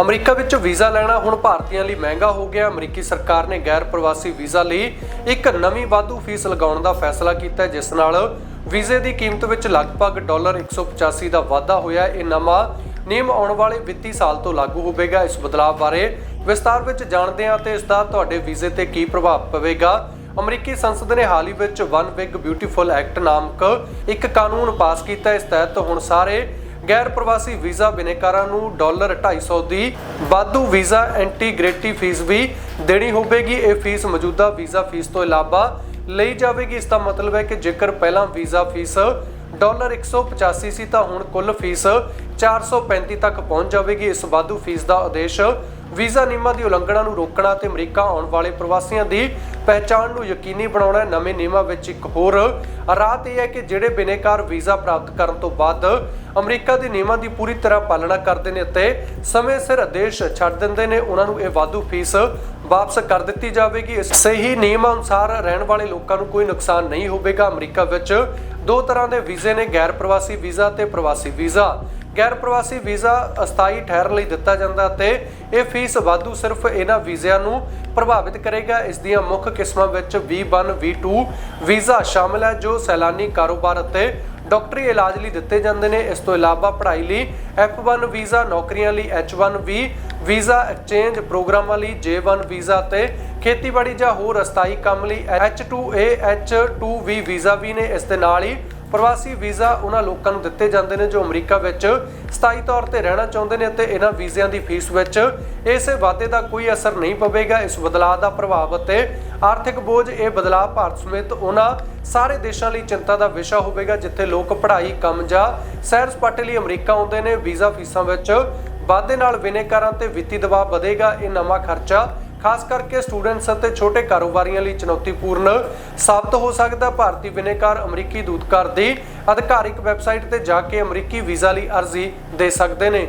America ਵਿੱਚ visa ਲੈਣਾ ਹੁਣ ਭਾਰਤੀਆਂ ਲਈ ਮਹਿੰਗਾ ਹੋ ਗਿਆ। ਅਮਰੀਕੀ ਸਰਕਾਰ ਨੇ ਗੈਰ ਪ੍ਰਵਾਸੀ ਵੀਜ਼ਾ ਲਈ ਇੱਕ ਨਵੀਂ ਵਾਧੂ ਫੀਸ ਲਗਾਉਣ ਦਾ ਫੈਸਲਾ ਕੀਤਾ ਜਿਸ ਨਾਲ ਵੀਜ਼ੇ ਦੀ ਕੀਮਤ ਵਿੱਚ ਲਗਭਗ ਡਾਲਰ 185 ਦਾ ਵਾਧਾ ਹੋਇਆ ਇਹ ਨਵਾਂ ਨਿਯਮ ਆਉਣ ਵਾਲੇ ਵਿੱਤੀ ਸਾਲ ਤੋਂ ਲਾਗੂ ਹੋਵੇਗਾ। ਇਸ ਬਦਲਾਅ ਬਾਰੇ ਵਿਸਤਾਰ ਵਿੱਚ ਜਾਣਦੇ ਹਾਂ ਤੇ ਇਸ ਦਾ ਤੁਹਾਡੇ ਵੀਜ਼ੇ ਤੇ ਕੀ ਪ੍ਰਭਾਵ ਪਵੇਗਾ। ਅਮਰੀਕੀ ਸੰਸਦ ਨੇ ਹਾਲ ਹੀ ਵਿੱਚ ਵਨ ਬਿਗ ਬਿਊਟੀਫੁਲ ਐਕਟ ਨਾਮਕ ਇੱਕ ਕਾਨੂੰਨ ਪਾਸ ਕੀਤਾ ਇਸ ਤਹਿਤ ਹੁਣ ਸਾਰੇ ਗੈਰ ਪ੍ਰਵਾਸੀ ਵੀਜ਼ਾ ਬਿਨੇਕਾਰਾਂ ਨੂੰ ਡਾਲਰ 250 ਦੀ ਵਾਧੂ ਵੀਜ਼ਾ ਐਂਟੀਗ੍ਰੇਟੀ ਫੀਸ ਵੀ ਦੇਣੀ ਹੋਵੇਗੀ। ਇਹ ਫੀਸ ਮੌਜੂਦਾ ਵੀਜ਼ਾ ਫੀਸ ਤੋਂ ਇਲਾਵਾ ਲਈ ਜਾਵੇਗੀ। ਇਸ ਦਾ ਮਤਲਬ ਹੈ ਕਿ ਜੇਕਰ ਪਹਿਲਾਂ ਵੀਜ਼ਾ ਫੀਸ ਡਾਲਰ 185 ਸੀ ਤਾਂ ਹੁਣ ਕੁੱਲ ਫੀਸ 435 ਤੱਕ ਪਹੁੰਚ ਜਾਵੇਗੀ। ਇਸ ਵਾਧੂ ਫੀਸ ਦਾ ਉਦੇਸ਼ ਵੀਜ਼ਾ ਨਿਯਮਾਂ ਦੀ ਉਲੰਘਣਾ ਨੂੰ ਰੋਕਣਾ ਤੇ ਅਮਰੀਕਾ ਆਉਣ ਵਾਲੇ ਪ੍ਰਵਾਸੀਆਂ ਦੀ ਪਹਿਚਾਣ ਨੂੰ ਯਕੀਨੀ ਬਣਾਉਣਾ ਨਵੇਂ ਨਿਯਮਾਂ ਵਿੱਚ ਇੱਕ ਹੋਰ ਰਾਹਤ ਇਹ ਹੈ ਕਿ ਜਿਹੜੇ ਬਿਨੇਕਾਰ ਵੀਜ਼ਾ ਪ੍ਰਾਪਤ ਕਰਨ ਤੋਂ ਬਾਅਦ ਅਮਰੀਕਾ ਦੇ ਨਿਯਮਾਂ ਦੀ ਪੂਰੀ ਤਰ੍ਹਾਂ ਪਾਲਣਾ ਕਰਦੇ ਨੇ ਅਤੇ ਸਮੇਂ ਸਿਰ ਦੇਸ਼ ਛੱਡ ਦਿੰਦੇ ਨੇ, ਉਹਨਾਂ ਨੂੰ ਇਹ ਵਾਧੂ ਫੀਸ ਵਾਪਸ ਕਰ ਦਿੱਤੀ ਜਾਵੇਗੀ। ਸਹੀ ਨਿਯਮਾਂ ਅਨੁਸਾਰ ਰਹਿਣ ਵਾਲੇ ਲੋਕਾਂ ਨੂੰ ਕੋਈ ਨੁਕਸਾਨ ਨਹੀਂ ਹੋਵੇਗਾ। ਅਮਰੀਕਾ ਵਿੱਚ ਦੋ ਤਰ੍ਹਾਂ ਦੇ ਵੀਜ਼ੇ ਨੇ ਗੈਰ ਪ੍ਰਵਾਸੀ ਵੀਜ਼ਾ ਤੇ ਪ੍ਰਵਾਸੀ ਵੀਜ਼ਾ। ਗੈਰ ਪ੍ਰਵਾਸੀ ਵੀਜ਼ਾ ਅਸਥਾਈ ਠਹਿਰਨ ਲਈ ਦਿੱਤਾ ਜਾਂਦਾ ਤੇ ਇਹ ਫੀਸ ਵਾਧੂ ਸਿਰਫ ਇਹਨਾਂ ਵੀਜ਼ਿਆਂ ਨੂੰ ਪ੍ਰਭਾਵਿਤ ਕਰੇਗਾ। ਇਸ ਦੀਆਂ ਮੁੱਖ ਕਿਸਮਾਂ ਵਿੱਚ V1 V2 ਵੀਜ਼ਾ ਸ਼ਾਮਲ ਹੈ, ਜੋ ਸੈਲਾਨੀ ਕਾਰੋਬਾਰ ਅਤੇ ਡਾਕਟਰੀ ਇਲਾਜ ਲਈ ਦਿੱਤੇ ਜਾਂਦੇ ਨੇ। ਇਸ ਤੋਂ ਇਲਾਵਾ ਪੜ੍ਹਾਈ ਲਈ F1 ਵੀਜ਼ਾ, ਨੌਕਰੀਆਂ ਲਈ H1B ਵੀਜ਼ਾ ਐਕਸਚੇਂਜ ਪ੍ਰੋਗਰਾਮਾਂ ਲਈ J1 ਵੀਜ਼ਾ ਤੇ ਖੇਤੀਬਾੜੀ ਜਾਂ ਹੋਰ ਅਸਥਾਈ ਕੰਮ ਲਈ H2A H2V ਵੀਜ਼ਾ ਵੀ ਨੇ। ਇਸ ਦੇ ਨਾਲ ਹੀ ਪ੍ਰਵਾਸੀ ਵੀਜ਼ਾ ਉਹਨਾਂ ਲੋਕਾਂ ਨੂੰ ਦਿੱਤੇ ਜਾਂਦੇ ਨੇ ਜੋ ਅਮਰੀਕਾ ਵਿੱਚ ਸਥਾਈ ਤੌਰ ਤੇ ਰਹਿਣਾ ਚਾਹੁੰਦੇ ਨੇ ਅਤੇ ਇਹਨਾਂ ਵੀਜ਼ਿਆਂ ਦੀ ਫੀਸ ਵਿੱਚ ਇਸੇ ਵਾਧੇ ਦਾ ਕੋਈ ਅਸਰ ਨਹੀਂ ਪਵੇਗਾ। ਇਸ ਬਦਲਾਅ ਦਾ ਪ੍ਰਭਾਵ ਅਤੇ ਆਰਥਿਕ ਬੋਝ, ਇਹ ਬਦਲਾਅ ਭਾਰਤ ਸਮੇਤ ਉਹਨਾਂ ਸਾਰੇ ਦੇਸ਼ਾਂ ਲਈ ਚਿੰਤਾ ਦਾ ਵਿਸ਼ਾ ਹੋਵੇਗਾ, ਜਿੱਥੇ ਲੋਕ ਪੜ੍ਹਾਈ, ਕੰਮ ਜਾਂ ਸੈਰ ਸਪਾਟੇ ਲਈ ਅਮਰੀਕਾ ਆਉਂਦੇ ਨੇ। ਵੀਜ਼ਾ ਫੀਸਾਂ ਵਿੱਚ ਵਾਧੇ ਨਾਲ ਬਿਨੇਕਾਰਾਂ ਤੇ ਵਿੱਤੀ ਦਬਾਅ ਵਧੇਗਾ। ਇਹ ਨਵਾਂ ਖਰਚਾ ਖਾਸ ਕਰਕੇ ਸਟੂਡੈਂਟਸ ਅਤੇ ਛੋਟੇ ਕਾਰੋਬਾਰੀਆਂ ਲਈ ਚੁਣੌਤੀਪੂਰਨ ਸਾਬਤ ਹੋ ਸਕਦਾ ਭਾਰਤੀ ਬਿਨੇਕਾਰ ਅਮਰੀਕੀ ਦੂਤਘਰ ਦੀ ਅਧਿਕਾਰਿਕ ਵੈਬਸਾਈਟ ਤੇ ਜਾ ਕੇ ਅਮਰੀਕੀ ਵੀਜ਼ਾ ਲਈ ਅਰਜ਼ੀ ਦੇ ਸਕਦੇ ਨੇ।